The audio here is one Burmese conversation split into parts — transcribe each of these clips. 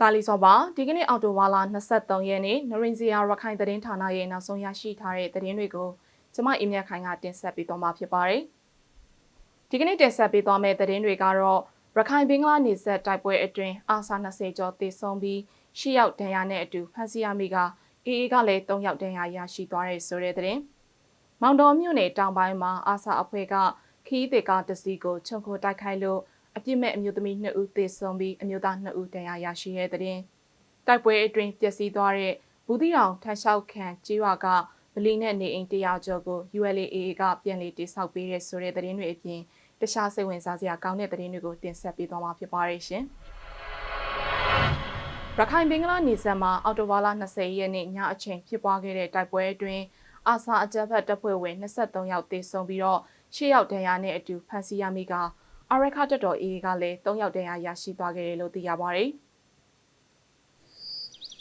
တာလီစောပါဒီကနေ့အော်တိုဝါလာ23ရက်နေ့နရင်ဇီယာရခိုင်သတင်းဌာနရဲ့နောက်ဆုံးရရှိထားတဲ့သတင်းတွေကိုကျမအင်မြတ်ခိုင်ကတင်ဆက်ပေးသွားမှာဖြစ်ပါတယ်။ဒီကနေ့တင်ဆက်ပေးသွားမယ့်သတင်းတွေကတော့ရခိုင်ဘင်္ဂလားနေဆက်တိုက်ပွဲအတွင်းအာဆာ20ကျော်သေဆုံးပြီး10ယောက်ဒဏ်ရာနဲ့အတူဖမ်းဆီးရမိကအေအေကလည်း3ယောက်ဒဏ်ရာရရှိသွားတဲ့ဆိုတဲ့သတင်း။မောင်တော်မြို့နယ်တောင်ပိုင်းမှာအာဆာအဖွဲ့ကခီးတေကတစီကိုခြုံခိုတိုက်ခိုက်လို့ အပြစ်မဲ့အမျိုးသမီး2ဦးသေဆုံးပြီးအမျိုးသား2ဦးဒဏ်ရာရရှိတဲ့တဲ့တင်တိုက်ပွဲအတွင်းပျက်စီးသွားတဲ့ဘူးတီတောင်ထန်းလျှောက်ခံကြေးရွာကဗလီနဲ့နေအိမ်တရားကျော်ကို ULAA ကပြန်လည်တိစောက်ပေးတဲ့ဆိုတဲ့သတင်းတွေအပြင်တခြားစိတ်ဝင်စားစရာကောင်းတဲ့သတင်းတွေကိုတင်ဆက်ပေးသွားမှာဖြစ်ပါတယ်ရှင်။ရခိုင်ဘင်္ဂလားနေဆက်မှာအော်တိုဝါလာ20ရက်နေ့ညအချိန်ဖြစ်ပွားခဲ့တဲ့တိုက်ပွဲအတွင်းအာဆာအကြမ်းဖက်တပ်ဖွဲ့ဝင်23ယောက်သေဆုံးပြီးတော့10ယောက်ဒဏ်ရာနဲ့အတူဖမ်းဆီးရမိက အာရခတက်တော်အေးကလည်း၃ယောက်တန်းရရှိသွားခဲ့တယ်လို့သိရပါတယ်။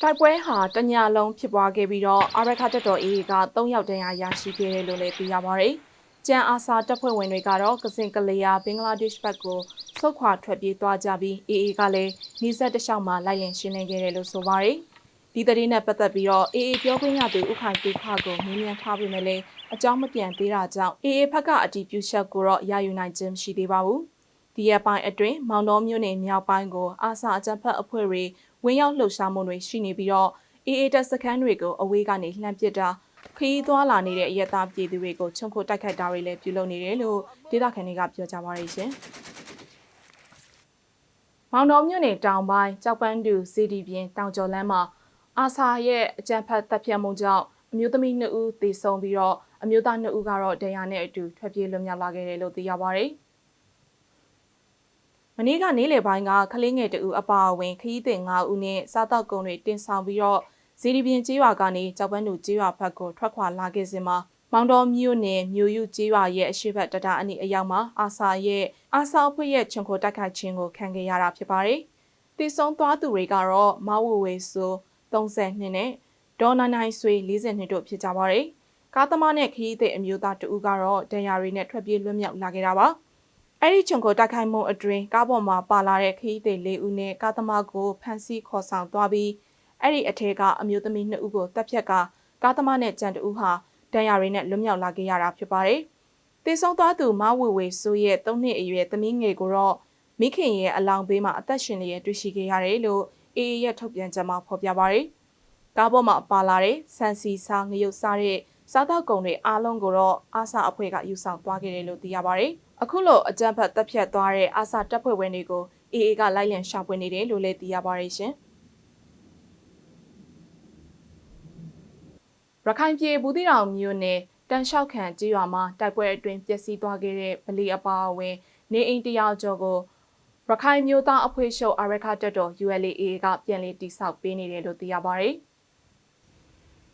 တိုက်ပွဲဟာတညလုံးဖြစ်ပွားခဲ့ပြီးတော့အာရခတက်တော်အေးက၃ယောက်တန်းရရှိခဲ့တယ်လို့လည်းသိရပါတယ်။ကျန်အာဆာတပ်ဖွဲ့ဝင်တွေကတော့ကစင်ကလေးယာဘင်္ဂလားဒေ့ရှ်ဘက်ကိုဆုတ်ခွာထွက်ပြေးသွားကြပြီးအေအေကလည်းနေဆက်တလျှောက်မှာလိုက်ရင်ရှင်းလင်းခဲ့တယ်လို့ဆိုပါတယ်။ဒီသတင်းနဲ့ပတ်သက်ပြီးတော့အေအေပြောခွင့်ရသူဥခိုင်တူခကိုမြင်မြန်ထားပေမဲ့လည်းအကြောင်းမပြန်သေးတာကြောင့်အေအေဘက်ကအတီးပြုချက်ကိုတော့ရယူနိုင်ခြင်းမရှိသေးပါဘူး။ ဒီရက်ပိုင်းအတွင်းမောင်တော်မြို့နယ်မြောက်ပိုင်းကိုအာဆာအကြမ်းဖက်အဖွဲ့တွေဝင်ရောက်လှုပ်ရှားမှုတွေရှိနေပြီးတော့အေအေတက်စခန်းတွေကိုအဝေးကနေလှမ်းပစ်တာခရီးသွားလာနေတဲ့အရက်သားပြည်သူတွေကိုချုံခိုတိုက်ခိုက်တာတွေလည်းပြုလုပ်နေတယ်လို့ဒေသခံတွေကပြောကြပါရရှင်။မောင်တော်မြို့နယ်တောင်ပိုင်းကြောက်ပန်းတူစီဒီပြင်တောင်ကျော်လမ်းမှာအာဆာရဲ့အကြမ်းဖက်တပ်ဖြတ်မှုကြောင့်အမျိုးသမီး2ဦးသေဆုံးပြီးတော့အမျိုးသား2ဦးကတော့ဒဏ်ရာနဲ့အတူထွက်ပြေးလွတ်မြောက်လာခဲ့တယ်လို့သိရပါဗျ။ မနေ့ကနေ့လယ်ပိုင်းကကလေးငယ်တဦးအပါအဝင်ခရီးသည်9ဦးနဲ့စားတောက်ကုန်တွေတင်ဆောင်ပြီးတော့ဇီဒီပြင်ကျေးရွာကနေကြောက်ပန်းတူကျေးရွာဘက်ကိုထွက်ခွာလာခဲ့စဉ်မှာမောင်တော်မြို့နယ်မြို့ယူကျေးရွာရဲ့အရှိတ်တတာအနီးအရောက်မှာအာဆာရဲ့အာဆာအဖွဲ့ရဲ့ခြုံခိုတိုက်ခိုက်ခြင်းကိုခံခဲ့ရတာဖြစ်ပါတယ်။တည်ဆုံသွားသူတွေကတော့မဝဝေဆို32နဲ့ဒေါ်နိုင်နိုင်ဆွေ42တို့ဖြစ်ကြပါတယ်။ကားသမားနဲ့ခရီးသည်အမျိုးသားတဦးကတော့ဒဏ်ရာတွေနဲ့ထွက်ပြေးလွတ်မြောက်လာခဲ့တာပါ။ အဲ့ဒီခြုံကိုတိုက်ခိုက်မှုအတွင်းကားပေါ်မှာပါလာတဲ့ခရီးသည်၄ဦးနဲ့ကားသမားကိုဖမ်းဆီးခေါ်ဆောင်သွားပြီးအဲ့ဒီအထက်ကအမျိုးသမီး2ဦးကိုတပ်ဖြတ်ကကားသမားနဲ့ကြံတဦးဟာဒဏ်ရာတွေနဲ့လွတ်မြောက်လာခဲ့ရတာဖြစ်ပါတယ်။တေဆုံးသွားသူမဝေဝေဆိုရဲ့၃နှစ်အရွယ်သမီးငယ်ကိုတော့မိခင်ရဲ့အလောင်းဘေးမှာအသက်ရှင်လျက်တွေ့ရှိခဲ့ရတယ်လို့အေအေရဲ့ထုတ်ပြန်ချက်မှာဖော်ပြပါတယ်။ကားပေါ်မှာပါလာတဲ့ဆန်စီစာငရုတ်စားတဲ့စားတောက်ကုန်တွေအားလုံးကိုတော့အာဆာအဖွဲ့ကယူဆောင်သွားခဲ့တယ်လို့သိရပါတယ်။ အခုလိုအကြံဖတ်တပ်ဖြတ်သွားတဲ့အာဆာတပ်ဖွဲ့ဝင်တွေကိုအေအေကလိုက်လံရှာဖွေနေတယ်လို့လည်းသိရပါတယ်ရှင်ရခိုင်ပြည်ဘူးတိတောင်မြို့နယ်တန်လျှောက်ခံကြေးရွာမှာတိုက်ပွဲအတွင်းပျက်စီးသွားခဲ့တဲ့ဗလီအပါအဝင် နေအိမ်တရာကျော်ကိုရခိုင်မျိုးသားအဖွဲ့ချုပ်အာရခတက်တော် ULA ကပြန်လည်တိစောက်ပေးနေတယ်လို့သိရပါတယ်။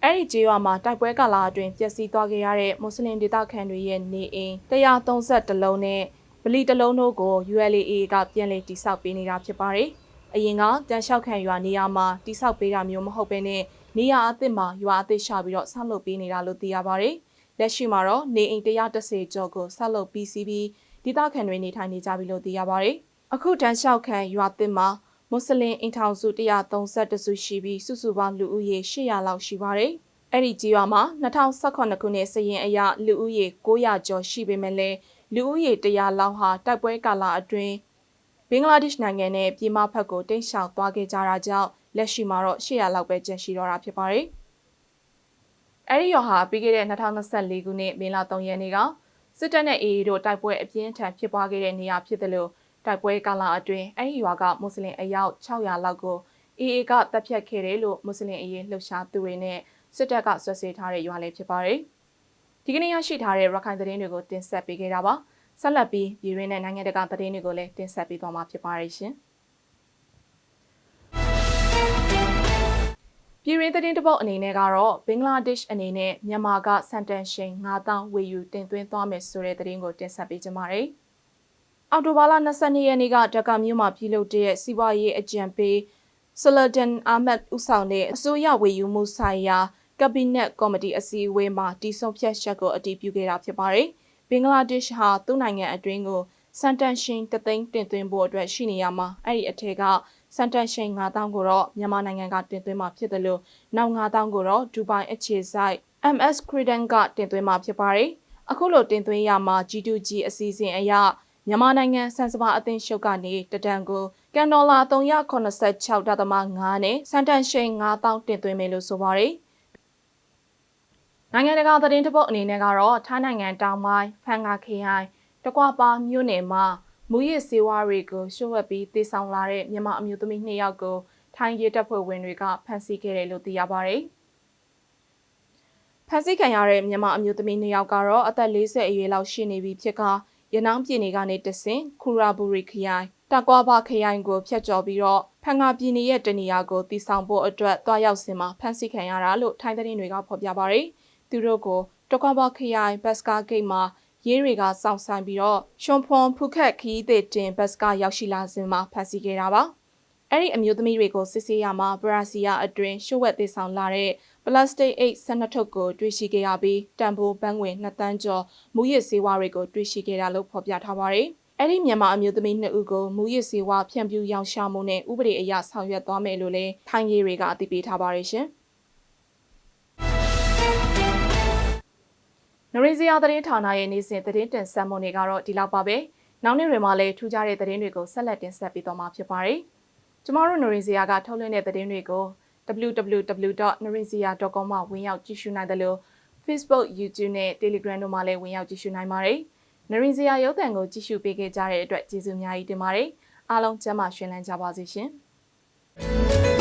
အဲ့ဒီကျေးရွာမှာတိုက်ပွဲကာလအတွင်းပျက်စီးသွားခဲ့ရတဲ့မွတ်စလင်ဒေသခံတွေရဲ့နေအိမ်130လုံးနဲ့ဗလီတစ်လုံးတို့ကို ULA ကပြန်လည်တိစောက်ပေးနေတာဖြစ်ပါတယ်။အရင်ကတန်လျှောက်ခံရွာနေရာမှာတိစောက်ပေးတာမျိုးမဟုတ်ဘဲနဲ့နေရာအသစ်မှာရွာအသစ်ရှာပြီးတော့ဆောက်လုပ်ပေးနေတာလို့သိရပါတယ်။လက်ရှိမှာတော့နေအိမ်130ကျော်ကိုဆောက်လုပ်ပြီးစီးပြီးဒေသခံတွေနေထိုင်နေကြပြီလို့သိရပါတယ်။အခုတန်လျှောက်ခံရွာသစ်မှာ မွတ်စလင်အိမ်ထောင်စု132စုရှိပြီးစုစုပေါင်းလူဦးရေ800လောက်ရှိပါတယ်။အဲ့ဒီကြီးရွာမှာ2018ခုနှစ်စရင်အရလူဦးရေ900ကျော်ရှိပေမဲ့လည်းလူဦးရေ100လောက်ဟာတိုက်ပွဲကာလအတွင်းဘင်္ဂလားဒေ့ရှ်နိုင်ငံနဲ့ပြည်မဖက်ကိုတိတ်ရှောင်သွားခဲ့ကြတာကြောင့်လက်ရှိမှာတော့800လောက်ပဲကျန်ရှိတော့တာဖြစ်ပါတယ်။အဲ့ဒီရွာဟာပြီးခဲ့တဲ့2024ခုနှစ်မေလ3ရက်နေ့ကစစ်တပ်နဲ့ AA တို့တိုက်ပွဲအပြင်းထန်ဖြစ်ပွားခဲ့တဲ့နေရာဖြစ်တယ်လို့ တိုက်ပွဲကာလအတွင်းအဲဒီရွာကမွတ်စလင်အယောက်600လောက်ကိုအေအေကတပ်ဖြတ်ခဲ့တယ်လို့မွတ်စလင်အရေးလှုပ်ရှားသူတွေနဲ့စစ်တပ်ကဆွဆွေးထားတဲ့ရွာလေးဖြစ်ပါတယ်။ဒီကနေ့ရရှိထားတဲ့ရခိုင်သတင်းတွေကိုတင်ဆက်ပေးခဲ့တာပါ။ဆက်လက်ပြီးပြည်ရင်းနဲ့နိုင်ငံတကာသတင်းတွေကိုလည်းတင်ဆက်ပေးသွားမှာဖြစ်ပါတယ်ရှင်။ပြည်ရင်းသတင်းတပုတ်အနေနဲ့ကတော့ဘင်္ဂလားဒေ့ရှ်အနေနဲ့မြန်မာကစန်တန်ရှိန်9000ဝေယူတင်သွင်းသွားမယ်ဆိုတဲ့သတင်းကိုတင်ဆက်ပေးကြပါမယ်။ အော်တိုဘာလ22ရက်နေ့ကဒကာမြို့မှာပြုလုပ်တဲ့စီးပွားရေးအကြံပေးဆလဒန်အာမတ်ဦးဆောင်တဲ့အစိုးရဝေယူမှုဆိုင်ရာကက်ဘိနက်ကော်မတီအစည်းအဝေးမှာတီဆုံဖြတ်ချက်ကိုအတည်ပြုခဲ့တာဖြစ်ပါတယ်။ဘင်္ဂလားဒေ့ရှ်ဟာသူ့နိုင်ငံအတွင်းကိုစန်တန်ရှင်တသိန်းတင်သွင်းဖို့အတွက်ရှိနေရမှာအဲ့ဒီအထက်ကစန်တန်ရှင်9000ကိုတော့မြန်မာနိုင်ငံကတင်သွင်းမှာဖြစ်တယ်လို့နောက်9000ကိုတော့ဒူဘိုင်းအခြေစိုက် MS Credent ကတင်သွင်းမှာဖြစ်ပါတယ်အခုလိုတင်သွင်းရမှာ G2G အစီအစဉ်အရ မြန်မာနိုင်ငံစံစပါအသင်းရှုပ်ကနေတဒံကိုကန်ဒေါ်လာ386.5နဲ့စန်တန်ရှိန်9000တင်သွင်းမယ်လို့ဆိုပါတယ်နိုင်ငံတကာသတင်းတပုတ်အနေနဲ့ကတော့ထိုင်းနိုင်ငံတောင်ပိုင်းဖန်ငါခရိုင်တကွာပါမြို့နယ်မှာမူရစ်စေဝါတွေကိုရှုံ့ဝက်ပြီးတေဆောင်လာတဲ့မြန်မာအမျိုးသမီး2ယောက်ကိုထိုင်းရဲတပ်ဖွဲ့ဝင်တွေကဖမ်းဆီးခဲ့တယ်လို့သိရပါတယ်။ဖမ်းဆီးခံရတဲ့မြန်မာအမျိုးသမီး2ယောက်ကတော့အသက်40အရွယ်လောက်ရှိနေပြီဖြစ်က ရနောင်းပြည်နယ်ကနေတဆင်ခူရာဘူရီခရိုင်တကွာပါခရိုင်ကိုဖျက်ကျော်ပြီးတော့ဖန်ငါပြည်နယ်ရဲ့တနေရာကိုတီဆောင်ဖို့အတွက်တွားရောက်စင်မှာဖမ်းဆီးခံရတာလို့ထိုင်းသတင်းတွေကဖော်ပြပါရယ်သူတို့ကိုတကွာပါခရိုင်ဘတ်စကာဂိတ်မှာရေးတွေကစောင့်ဆိုင်ပြီးတော့ရှွန်ဖွန်ဖုခက်ခီးတဲ့တင်ဘတ်စကာရောက်ရှိလာစဉ်မှာဖမ်းဆီးခဲ့တာပါ အဲ့ဒီအမျိုးသမီးတွေကိုစစ်ဆေးရမှာဘရာစီယာအတွင်းရှုပ်ဝက်သေးဆောင်လာတဲ့ပလတ်စတစ်အိတ်12ထုတ်ကိုတွေ့ရှိခဲ့ရပြီးတန်ဖိုးဘန်းငွေ2တန်းကျော်မူရစ်ဆေးဝါးတွေကိုတွေ့ရှိခဲ့တာလို့ဖော်ပြထားပါတယ်။အဲ့ဒီမြန်မာအမျိုးသမီးနှစ်ဦးကိုမူရစ်ဆေးဝါးဖြန့်ဖြူးရောင်းချမှုနဲ့ဥပဒေအရဆောင်ရွက်သွားမယ်လို့လည်းထိုင်းရေးတွေကအသိပေးထားပါတယ်ရှင်။နရီဇီယာသတင်းဌာနရဲ့နေ့စဉ်သတင်းတင်ဆက်မှုတွေကတော့ဒီလောက်ပါပဲ။နောက်နေ့တွေမှာလည်းထူးခြားတဲ့သတင်းတွေကိုဆက်လက်တင်ဆက်ပေးသွားမှာဖြစ်ပါတယ်။ ကျမတို့နရီဇီယာကထုတ်လွှင့်တဲ့သတင်းတွေကို www.narinzia.com မှာဝင်ရောက်ကြည့်ရှုနိုင်တယ်လို့ Facebook, YouTube နဲ့ Telegram တို့မှာလည်းဝင်ရောက်ကြည့်ရှုနိုင်ပါတယ်။နရင်စရာရုပ်သံကိုကြည့်ရှုပေးခဲ့ကြတဲ့အတွက်ကျေးဇူးအများကြီးတင်ပါတယ်။အားလုံးကျမ်းမာရှင်လန်းကြပါစေရှင်။